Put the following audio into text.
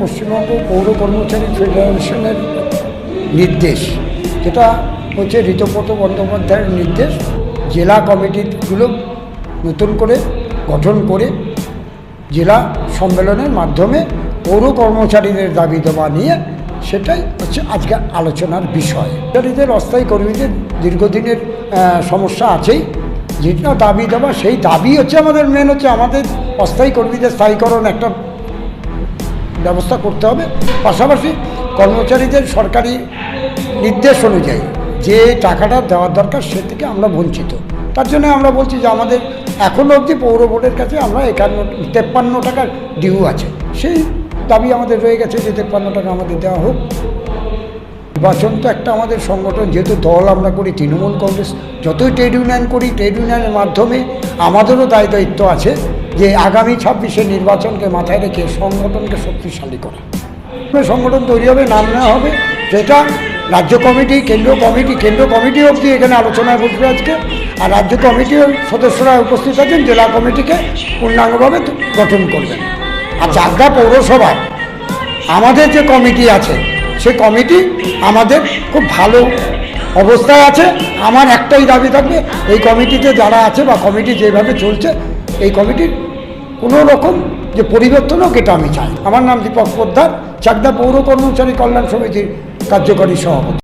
পশ্চিমবঙ্গ পৌর কর্মচারী ফেডারেশনের নির্দেশ, যেটা হচ্ছে ঋতব্রত বন্দ্যোপাধ্যায়ের নির্দেশ, জেলা কমিটিগুলো নতুন করে গঠন করে জেলা সম্মেলনের মাধ্যমে পৌর কর্মচারীদের দাবি দেওয়া নিয়ে সেটাই হচ্ছে আজকে আলোচনার বিষয়। কর্মচারীদের, অস্থায়ী কর্মীদের দীর্ঘদিনের সমস্যা আছেই। যেটা দাবি দেওয়া সেই দাবি হচ্ছে আমাদের মেন হচ্ছে আমাদের অস্থায়ী কর্মীদের স্থায়ীকরণ একটা ব্যবস্থা করতে হবে। পাশাপাশি কর্মচারীদের সরকারি নির্দেশ অনুযায়ী যে টাকাটা দেওয়ার দরকার সে থেকে আমরা বঞ্চিত। তার জন্য আমরা বলছি যে আমাদের এখনও অবধি পৌর বোর্ডের কাছে আমরা একান্ন, তেপ্পান্ন টাকার ডিউ আছে। সেই দাবি আমাদের রয়ে গেছে যে তেপ্পান্ন টাকা আমাদের দেওয়া হোক। নির্বাচন তো একটা আমাদের সংগঠন, যেহেতু দল আমরা করি, তৃণমূল কংগ্রেস, যতই ট্রেড ইউনিয়ন করি, ট্রেড ইউনিয়নের মাধ্যমে আমাদেরও দায় দায়িত্ব আছে যে আগামী ছাব্বিশে নির্বাচনকে মাথায় রেখে সংগঠনকে শক্তিশালী করা। সংগঠন তৈরি হবে, নাম নেওয়া হবে, যেটা রাজ্য কমিটি, কেন্দ্রীয় কমিটি কেন্দ্রীয় কমিটি অবধি এখানে আলোচনায় বসবে আজকে, আর রাজ্য কমিটির সদস্যরা উপস্থিত আছেন, জেলা কমিটিকে পূর্ণাঙ্গভাবে গঠন করবেন। আর চাকদা পৌরসভায় আমাদের যে কমিটি আছে সেই কমিটি আমাদের খুব ভালো অবস্থায় আছে। আমার একটাই দাবি থাকবে, এই কমিটিতে যারা আছে বা কমিটি যেভাবে চলছে, এই কমিটির কোনো রকম যে পরিবর্তন হোক, এটা আমি চাই। আমার নাম দীপক পোদ্দার, চাকদা পৌর কর্মচারী কল্যাণ সমিতির কার্যকরী সভাপতি।